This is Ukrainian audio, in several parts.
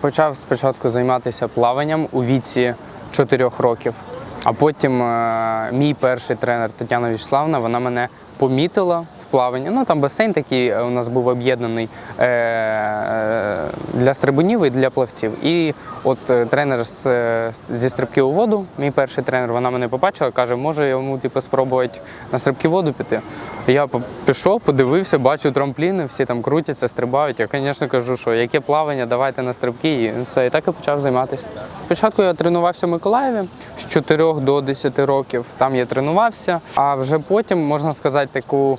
почав спочатку займатися плаванням у віці 4 років, а потім е, мій перший тренер Тетяна Вячеславна, вона мене помітила в плаванні. Ну там басейн такий е, у нас був об'єднаний е, е, для стрибунів і для плавців. І от тренер з, зі стрибки у воду, мій перший тренер, вона мене побачила, каже, може йому типу, спробувати на стрибки воду піти. Я пішов, подивився, бачу трампліни, всі там крутяться, стрибають. Я, звісно, кажу, що яке плавання, давайте на стрибки. І все, і так і почав займатися. Спочатку я тренувався в Миколаєві з 4 до 10 років. Там я тренувався, а вже потім, можна сказати, таку.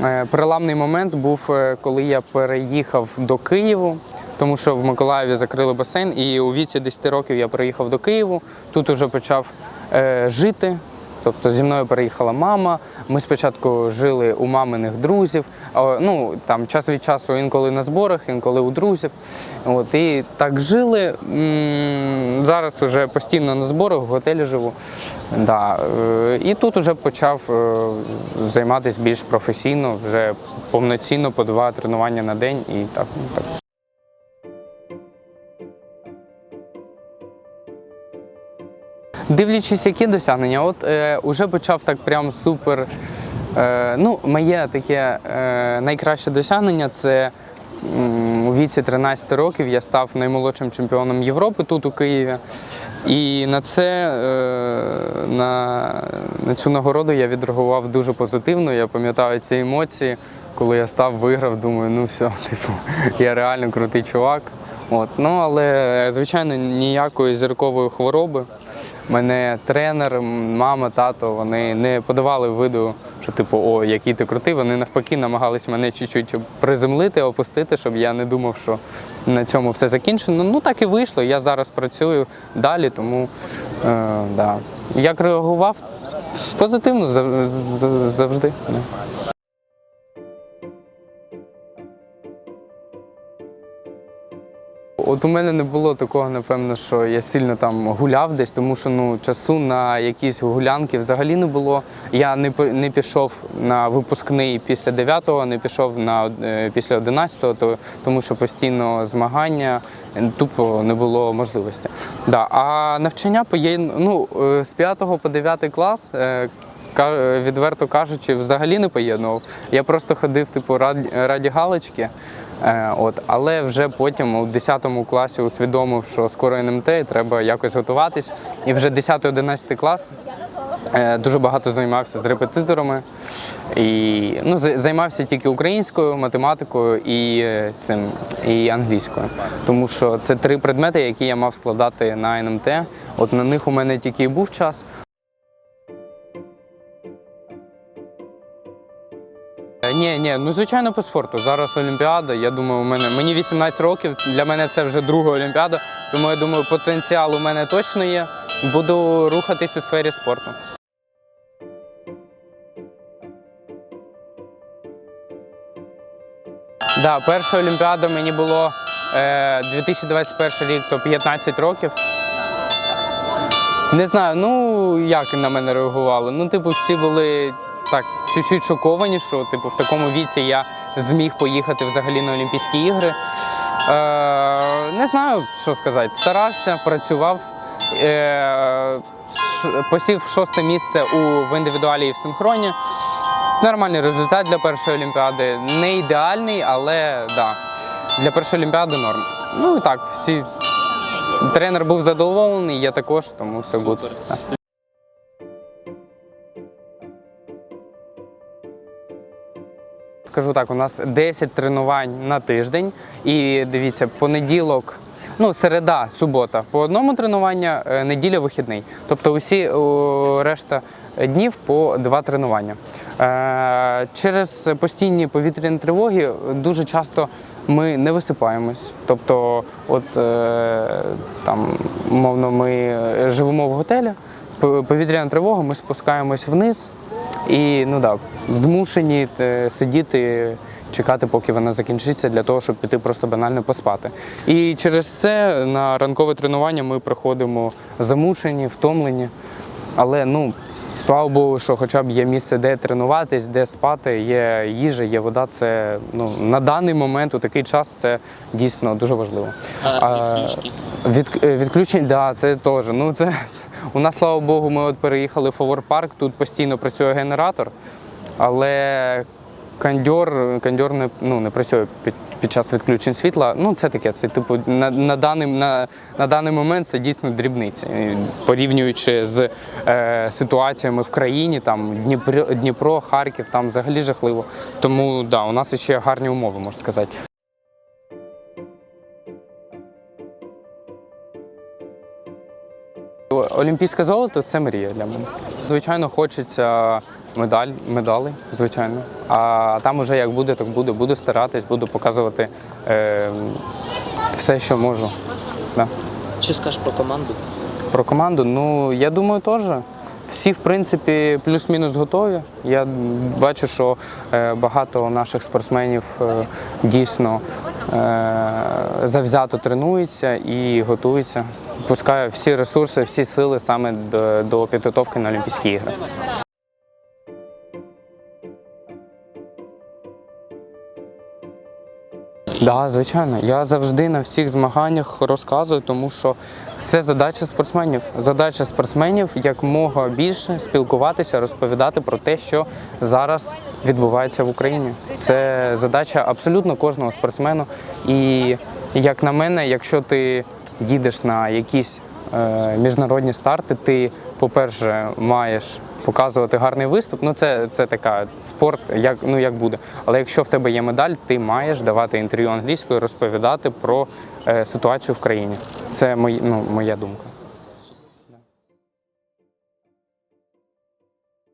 Е, Переламний момент був, е, коли я переїхав до Києву, тому що в Миколаєві закрили басейн, і у віці 10 років я приїхав до Києву. Тут уже почав е, жити. Тобто зі мною переїхала мама. Ми спочатку жили у маминих друзів. Ну там час від часу інколи на зборах, інколи у друзів. От і так жили. Зараз вже постійно на зборах, в готелі живу. Да. е, І тут вже почав е, займатися більш професійно, вже повноцінно по два тренування на день і так. так. Дивлячись, які досягнення, от е, уже почав так прям супер. Е, ну, моє таке е, найкраще досягнення це м, у віці 13 років я став наймолодшим чемпіоном Європи тут у Києві. І на це е, на, на цю нагороду я відреагував дуже позитивно. Я пам'ятаю ці емоції, коли я став, виграв, думаю, ну все, типу, я реально крутий чувак. От. Ну, але, звичайно, ніякої зіркової хвороби. Мене тренер, мама, тато, вони не подавали виду, що типу, о, який ти крутий. Вони навпаки намагались мене чуть-чуть приземлити, опустити, щоб я не думав, що на цьому все закінчено. Ну так і вийшло. Я зараз працюю далі, тому е, да. як реагував? Позитивно завжди. От у мене не було такого, напевно, що я сильно там гуляв десь, тому що ну часу на якісь гулянки взагалі не було. Я не не пішов на випускний після 9-го, не пішов на е, після 11-го, то тому що постійно змагання е, тупо не було можливості. Да. А навчання ну е, з 5 по 9 клас. Відверто кажучи, взагалі не поєднував. Я просто ходив, типу, раді, раді галочки. Е, От, але вже потім у 10 класі усвідомив, що скоро НМТ і треба якось готуватись. І вже 10-11 клас е, дуже багато займався з репетиторами. І ну, займався тільки українською, математикою і е, цим і англійською. Тому що це три предмети, які я мав складати на НМТ. От на них у мене тільки і був час. Ні, ні, ну звичайно по спорту. Зараз Олімпіада. Я думаю, у мене мені 18 років. Для мене це вже друга Олімпіада. Тому я думаю, потенціал у мене точно є. Буду рухатись у сфері спорту. Да, перша Олімпіада мені було е, 2021 рік, то 15 років. Не знаю, ну як на мене реагували. Ну, типу, всі були так чуть-чуть шоковані, що типу в такому віці я зміг поїхати взагалі на Олімпійські ігри. Е, не знаю, що сказати. Старався, працював. Е, ш- посів шосте місце у в індивідуалі і в синхроні. Нормальний результат для першої олімпіади. Не ідеальний, але да, для першої олімпіади норм. Ну і так, всі Тренер був задоволений, я також, тому все буде. Скажу так, у нас 10 тренувань на тиждень. І дивіться, понеділок, ну, середа, субота по одному тренуванню, е, неділя вихідний. Тобто усі о, решта днів по два тренування. Е, через постійні повітряні тривоги дуже часто ми не висипаємось. Тобто, от е, там, умовно, ми живемо в готелі, повітряна тривога, ми спускаємось вниз. І ну да, змушені е, сидіти, чекати, поки вона закінчиться, для того, щоб піти просто банально поспати. І через це на ранкове тренування ми приходимо замушені, втомлені. Але ну, Слава Богу, що хоча б є місце, де тренуватись, де спати, є їжа, є вода. Це ну на даний момент у такий час це дійсно дуже важливо. А? Від, е, відключень, да, це теж. Ну це у нас, слава Богу, ми от переїхали в Фаворпарк, тут постійно працює генератор, але кондьор, кондьор не, ну, не працює під, під час відключень світла. Ну, це таке. Це типу на, на, даний, на, на даний момент це дійсно дрібниці. Порівнюючи з е, ситуаціями в країні, там Дніпро, Дніпро, Харків, там взагалі жахливо. Тому да, у нас ще гарні умови, можна сказати. Олімпійське золото це мрія для мене. Звичайно, хочеться медаль, медали, звичайно. А там уже як буде, так буде. Буду старатись, буду показувати е, все, що можу. Да. Що скажеш про команду? Про команду, ну я думаю, теж. Всі, в принципі, плюс-мінус готові. Я бачу, що е, багато наших спортсменів е, дійсно е, завзято тренуються і готуються. Пускаю всі ресурси, всі сили саме до, до підготовки на Олімпійські ігри. Да, звичайно. Я завжди на всіх змаганнях розказую, тому що це задача спортсменів. Задача спортсменів якомога більше спілкуватися, розповідати про те, що зараз відбувається в Україні. Це задача абсолютно кожного спортсмену. І як на мене, якщо ти їдеш на якісь е, міжнародні старти, ти, по-перше, маєш показувати гарний виступ. Ну, це, це така спорт, як, ну, як буде. Але якщо в тебе є медаль, ти маєш давати інтерв'ю англійською, розповідати про е, ситуацію в країні. Це мої, ну, моя думка.